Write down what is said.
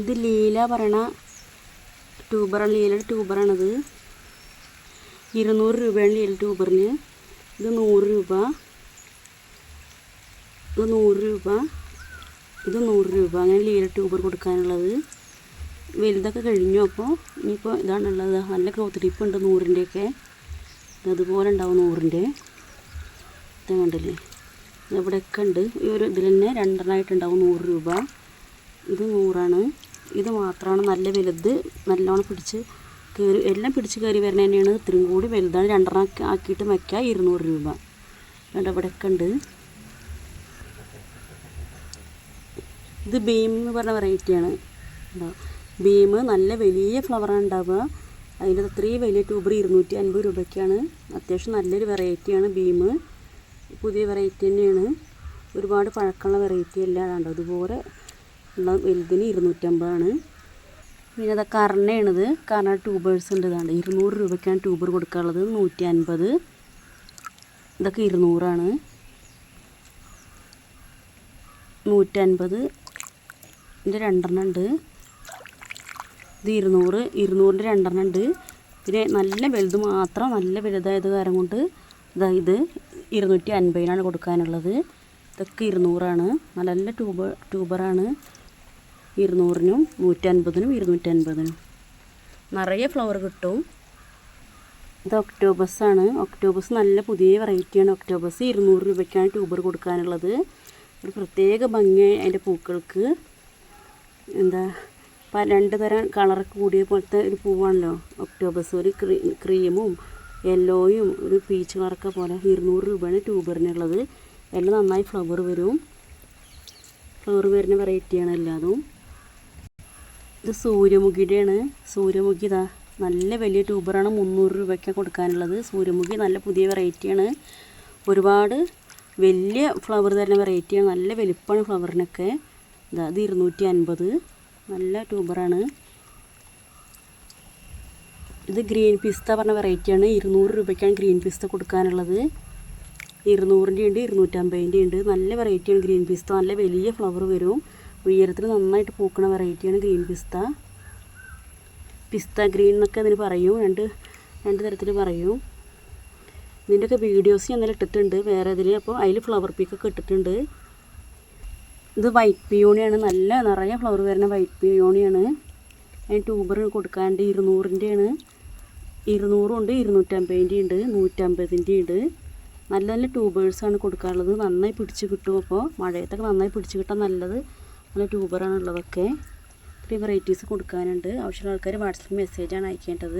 ഇത് ലീല പറയണ ട്യൂബറാണ്. ലീലയുടെ ട്യൂബറാണിത്. ഇരുന്നൂറ് രൂപയാണ് ലീല ട്യൂബറിന്. ഇത് നൂറ് രൂപ. ഇത് നൂറ് രൂപ. ഇത് നൂറ് രൂപ. അങ്ങനെ ലീല ട്യൂബർ കൊടുക്കാനുള്ളത്. വലുതൊക്കെ കഴിഞ്ഞു അപ്പോൾ ഇനിയിപ്പോൾ ഇതാണുള്ളത്. നല്ല ക്ലോത്ത് ടിപ്പ് ഉണ്ട് നൂറിന്റെയൊക്കെ. അതുപോലെ ഉണ്ടാവും നൂറിന്റെ. ഇത് കണ്ടില്ലേ? ഇവിടെയൊക്കെ ഉണ്ട്? ഈ ഒരു ഇതിൽ തന്നെ രണ്ടെണ്ണമായിട്ടുണ്ടാവും നൂറ് രൂപ. ഇത് നൂറാണ്. ഇത് മാത്രമാണ് നല്ല വലുത്. നല്ലോണം പിടിച്ച് കയറി എല്ലാം പിടിച്ച് കയറി വരുന്ന തന്നെയാണ്. ഇത്രയും കൂടി വലുതാണ്. രണ്ടെണ്ണം ആക്കി- ആക്കിയിട്ട് വയ്ക്കുക ഇരുന്നൂറ് രൂപ. വേണ്ട ഇവിടെയൊക്കെ ഉണ്ട്. ഇത് ബീം എന്ന് പറഞ്ഞ വെറൈറ്റിയാണ് ബീം നല്ല വലിയ ഫ്ലവറാണ് ഉണ്ടാവുക. അതിന്റെ അത്രയും വലിയ ട്യൂബർ ഇരുന്നൂറ്റി അൻപത് രൂപയ്ക്കാണ്. അത്യാവശ്യം നല്ലൊരു വെറൈറ്റിയാണ് ബീം പുതിയ വെറൈറ്റി തന്നെയാണ്. ഒരുപാട് പഴക്കമുള്ള വെറൈറ്റി അല്ല. അതാണ്ട് അതുപോലെ ഉള്ള വലുതിന് ഇരുന്നൂറ്റമ്പതാണ്. പിന്നെ അത് കർണയാണിത്. കർണ ട്യൂബേഴ്സ് ഉണ്ട് ഇതാണ്ട്. ഇരുന്നൂറ് രൂപയ്ക്കാണ് ട്യൂബർ കൊടുക്കാനുള്ളത്. നൂറ്റി അൻപത് ഇതൊക്കെ ഇരുന്നൂറാണ്. നൂറ്റൻപത്. ഇതിന്റെ രണ്ടെണ്ണം ഉണ്ട്. ഇത് ഇരുന്നൂറ്. ഇരുന്നൂറിന്റെ രണ്ടെണ്ണം ഉണ്ട്. പിന്നെ നല്ല വലുത് മാത്രം നല്ല വലുതായത് കാരണം കൊണ്ട് ഇതാ ഇത് ഇരുന്നൂറ്റി അൻപതിനാണ് കൊടുക്കാനുള്ളത്. ഇതൊക്കെ ഇരുന്നൂറാണ്. നല്ല നല്ല ട്യൂബറാണ്. ഇരുന്നൂറിനും നൂറ്റൻപതിനും ഇരുന്നൂറ്റൻപതിനും. നിറയെ ഫ്ലവർ കിട്ടും. ഇത് ഒക്ടോബസ് ആണ്. ഒക്ടോബസ് നല്ല പുതിയ വെറൈറ്റിയാണ് ഒക്ടോബസ് ഇരുന്നൂറ് രൂപയ്ക്കാണ് ട്യൂബർ കൊടുക്കാനുള്ളത്. ഒരു പ്രത്യേക ഭംഗി അതിന്റെ പൂക്കൾക്ക്. എന്താ ഇപ്പം രണ്ട് തരം കളറൊക്കെ കൂടിയ പോലത്തെ ഒരു പൂവാണല്ലോ. ഒക്ടോബസ് ഒരു ക്രീ ക്രീമും യെല്ലോയും ഒരു പീച്ച് കളറൊക്കെ പോലെ ഇരുന്നൂറ് രൂപയാണ് ട്യൂബറിനുള്ളത് എല്ലാം നന്നായി ഫ്ലവർ വരും. ഫ്ലവർ വരുന്ന വെറൈറ്റിയാണ് എല്ലാതും. ഇത് സൂര്യമുഖിയുടെയാണ്. സൂര്യമുഖി ഇതാ നല്ല വലിയ ട്യൂബറാണ് മുന്നൂറ് രൂപയ്ക്ക് കൊടുക്കാനുള്ളത്. സൂര്യമുഖി നല്ല പുതിയ വെറൈറ്റിയാണ്. ഒരുപാട് വലിയ ഫ്ലവർ തരുന്ന വെറൈറ്റിയാണ്. നല്ല വലിപ്പമാണ് ഫ്ലവറിനൊക്കെ. ഇതാ ഇത് ഇരുന്നൂറ്റി അൻപത് നല്ല ട്യൂബറാണ്. ഇത് ഗ്രീൻ പിസ്ത പറഞ്ഞ വെറൈറ്റിയാണ്. ഇരുന്നൂറ് രൂപയ്ക്കാണ് ഗ്രീൻ പിസ്ത കൊടുക്കാനുള്ളത്. ഇരുന്നൂറിന്റെ ഉണ്ട് ഇരുന്നൂറ്റമ്പതിന്റെ ഉണ്ട് നല്ല വെറൈറ്റിയാണ് ഗ്രീൻ പിസ്ത. നല്ല വലിയ ഫ്ലവർ വരും. ഉയരത്തിൽ നന്നായിട്ട് പൂക്കണ വെറൈറ്റിയാണ് ഗ്രീൻ പിസ്ത. പിസ്ത ഗ്രീൻ എന്നൊക്കെ അതിന് പറയും രണ്ട് രണ്ട് തരത്തിൽ പറയും. ഇതിന്റെയൊക്കെ വീഡിയോസ് ഞാൻ ഇട്ടിട്ടുണ്ട് വേറെ ഇതിൽ അപ്പോൾ അതിൽ ഫ്ലവർ പീക്കൊക്കെ ഇട്ടിട്ടുണ്ട്. ഇത് വൈറ്റ് പിയോണിയാണ് നല്ല നിറയെ ഫ്ലവർ വരുന്ന വൈറ്റ് പിയോണിയാണ് അതിന് ട്യൂബർ കൊടുക്കാണ്ട് ഇരുന്നൂറിന്റെയാണ് ഇരുന്നൂറും ഉണ്ട് ഇരുന്നൂറ്റമ്പതിന്റെ ഉണ്ട് നൂറ്റമ്പതിന്റെ ഉണ്ട്. നല്ല നല്ല ട്യൂബേഴ്സാണ് കൊടുക്കാനുള്ളത് നന്നായി പിടിച്ച് കിട്ടും അപ്പോൾ മഴയത്തൊക്കെ നന്നായി പിടിച്ച് കിട്ടാൻ നല്ലത്. നല്ല ട്യൂബറാണുള്ളതൊക്കെ ഇത്രയും വെറൈറ്റീസ് കൊടുക്കാനുണ്ട്. ആവശ്യമുള്ള ആൾക്കാർ വാട്സപ്പ് മെസ്സേജാണ് അയക്കേണ്ടത്.